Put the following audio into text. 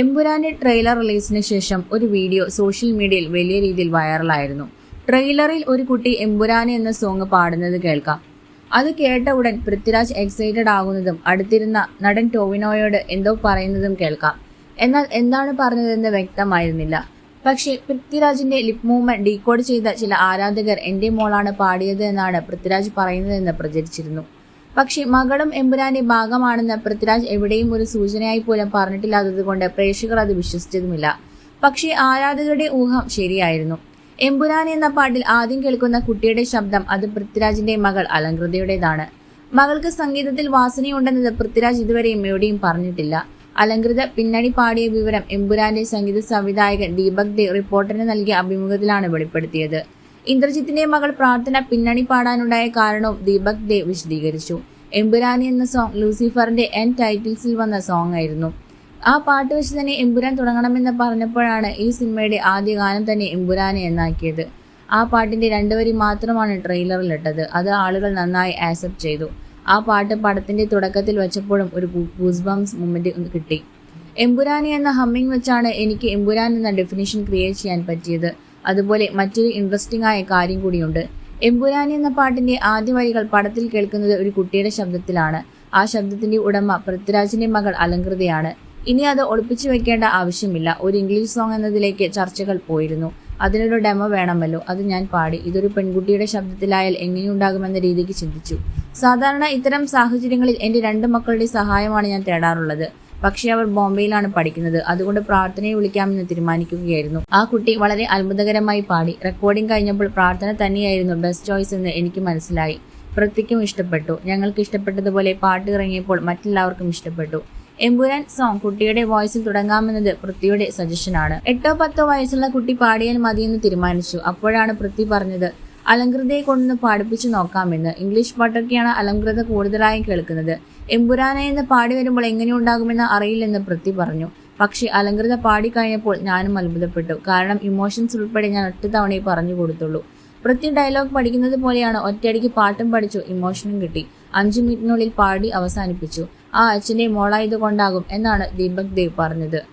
എമ്പുരാന്റെ trailer റിലീസിന് ശേഷം ഒരു വീഡിയോ സോഷ്യൽ മീഡിയയിൽ വലിയ രീതിയിൽ വൈറലായിരുന്നു. ട്രെയിലറിൽ ഒരു കുട്ടി എമ്പുരാനെ എന്ന സോങ് പാടുന്നത് കേൾക്കാം. അത് കേട്ട ഉടൻ പൃഥ്വിരാജ് എക്സൈറ്റഡ് ആകുന്നതും അടുത്തിരുന്ന നടൻ ടോവിനോയോട് എന്തോ പറയുന്നതും കേൾക്കാം. എന്നാൽ എന്താണ് പറഞ്ഞതെന്ന് വ്യക്തമായിരുന്നില്ല. പക്ഷേ പൃഥ്വിരാജിന്റെ ലിപ് മൂവ്മെന്റ് ഡീകോഡ് ചെയ്ത ചില ആരാധകർ എന്റെ മോളാണ് പാടിയത് എന്നാണ് പൃഥ്വിരാജ് പറയുന്നതെന്ന് പ്രചരിച്ചിരുന്നു. പക്ഷേ മകളും എമ്പുരാന്റെ ഭാഗമാണെന്ന് പൃഥ്വിരാജ് എവിടെയും ഒരു സൂചനയായി പോലും പറഞ്ഞിട്ടില്ലാത്തതുകൊണ്ട് പ്രേക്ഷകർ അത് വിശ്വസിച്ചതുമില്ല. പക്ഷേ ആരാധകരുടെ ഊഹം ശരിയായിരുന്നു. എമ്പുരാൻ എന്ന പാട്ടിൽ ആദ്യം കേൾക്കുന്ന കുട്ടിയുടെ ശബ്ദം അത് പൃഥ്വിരാജിന്റെ മകൾ അലങ്കൃതയുടേതാണ്. മകൾക്ക് സംഗീതത്തിൽ വാസനയുണ്ടെന്നത് പൃഥ്വിരാജ് ഇതുവരെയും എവിടെയും പറഞ്ഞിട്ടില്ല. അലങ്കൃത പിന്നണി പാടിയ വിവരം എമ്പുരാന്റെ സംഗീത സംവിധായകൻ ദീപക് ദേ റിപ്പോർട്ടറിന് നൽകിയ അഭിമുഖത്തിലാണ് വെളിപ്പെടുത്തിയത്. ഇന്ദ്രജിത്തിന്റെ മകൾ പ്രാർത്ഥന പിന്നണി പാടാനുണ്ടായ കാരണവും ദീപക് ദേവ് വിശദീകരിച്ചു. എമ്പുരാനി എന്ന സോങ് ലൂസിഫറിന്റെ എൻ ടൈറ്റിൽസിൽ വന്ന സോങ് ആയിരുന്നു. ആ പാട്ട് വെച്ച് തന്നെ എമ്പുരാൻ തുടങ്ങണമെന്ന് പറഞ്ഞപ്പോഴാണ് ഈ സിനിമയുടെ ആദ്യ ഗാനം തന്നെ എമ്പുരാനെ എന്നാക്കിയത്. ആ പാട്ടിന്റെ രണ്ടു വരി മാത്രമാണ് ട്രെയിലറിലിട്ടത് അത് ആളുകൾ നന്നായി ആക്സെപ്റ്റ് ചെയ്തു. ആ പാട്ട് പടത്തിന്റെ തുടക്കത്തിൽ വെച്ചപ്പോഴും ഒരു ഗൂസ്ബംസ് മൂമെന്റ് കിട്ടി. എമ്പുരാനി എന്ന ഹമ്മിങ് വെച്ചാണ് എനിക്ക് എമ്പുരാൻ എന്ന ഡെഫിനിഷൻ ക്രിയേറ്റ് ചെയ്യാൻ പറ്റിയത്. അതുപോലെ മറ്റൊരു ഇൻട്രസ്റ്റിംഗ് ആയ കാര്യം കൂടിയുണ്ട്. എമ്പുരാനി എന്ന പാട്ടിന്റെ ആദ്യ വരികൾ പടത്തിൽ കേൾക്കുന്നത് ഒരു കുട്ടിയുടെ ശബ്ദത്തിലാണ്. ആ ശബ്ദത്തിന്റെ ഉടമ പൃഥ്വിരാജിന്റെ മകൾ അലങ്കൃതയാണ്. ഇനി അത് ഒളിപ്പിച്ചു വെക്കേണ്ട ആവശ്യമില്ല. ഒരു ഇംഗ്ലീഷ് സോങ് എന്നതിലേക്ക് ചർച്ചകൾ പോയിരുന്നു. അതിനൊരു ഡെമോ വേണമല്ലോ. അത് ഞാൻ പാടി. ഇതൊരു പെൺകുട്ടിയുടെ ശബ്ദത്തിലായാൽ എങ്ങനെയുണ്ടാകുമെന്ന രീതിക്ക് ചിന്തിച്ചു. സാധാരണ ഇത്തരം സാഹചര്യങ്ങളിൽ എന്റെ രണ്ട് മക്കളുടെ സഹായമാണ് ഞാൻ തേടാറുള്ളത്. പക്ഷേ അവർ ബോംബെയിലാണ് പഠിക്കുന്നത്. അതുകൊണ്ട് പ്രാർത്ഥനയെ വിളിക്കാമെന്ന് തീരുമാനിക്കുകയായിരുന്നു. ആ കുട്ടി വളരെ അത്ഭുതകരമായി പാടി. റെക്കോർഡിംഗ് കഴിഞ്ഞപ്പോൾ പ്രാർത്ഥന തന്നെയായിരുന്നു ബെസ്റ്റ് ചോയ്സ് എന്ന് എനിക്ക് മനസ്സിലായി. പൃഥ്വിക്കും ഇഷ്ടപ്പെട്ടു. ഞങ്ങൾക്ക് ഇഷ്ടപ്പെട്ടതുപോലെ പാട്ട് ഇറങ്ങിയപ്പോൾ മറ്റെല്ലാവർക്കും ഇഷ്ടപ്പെട്ടു. എമ്പുരാൻ സോങ് കുട്ടിയുടെ വോയിസിൽ തുടങ്ങാമെന്നത് പൃഥ്വിയുടെ സജഷനാണ് എട്ടോ പത്തോ വയസ്സുള്ള കുട്ടി പാടിയാൽ മതിയെന്ന് തീരുമാനിച്ചു. അപ്പോഴാണ് പൃഥ്വി പറഞ്ഞത് അലങ്കൃതയെ കൊണ്ടൊന്ന് പാടിപ്പിച്ചു നോക്കാമെന്ന് ഇംഗ്ലീഷ് പാട്ടൊക്കെയാണ് അലങ്കൃത കൂടുതലായും കേൾക്കുന്നത്. എമ്പുരാന എന്ന് പാടി വരുമ്പോൾ എങ്ങനെയുണ്ടാകുമെന്ന് അറിയില്ലെന്ന് പൃഥ്വി പറഞ്ഞു. പക്ഷേ അലങ്കൃത പാടിക്കഴിഞ്ഞപ്പോൾ ഞാനും അത്ഭുതപ്പെട്ടു. കാരണം ഇമോഷൻസ് ഉൾപ്പെടെ ഞാൻ ഒറ്റ തവണയെ പറഞ്ഞു കൊടുത്തുള്ളൂ. പൃഥ്വി ഡയലോഗ് പഠിക്കുന്നത് പോലെയാണ് ഒറ്റയടിക്ക് പാട്ടും പഠിച്ചു ഇമോഷനും കിട്ടി. അഞ്ചു മിനിറ്റിനുള്ളിൽ പാടി അവസാനിപ്പിച്ചു. ആ അച്ഛന്റെ മോളായത് കൊണ്ടാകും എന്നാണ് ദീപക് ദേവ് പറഞ്ഞത്.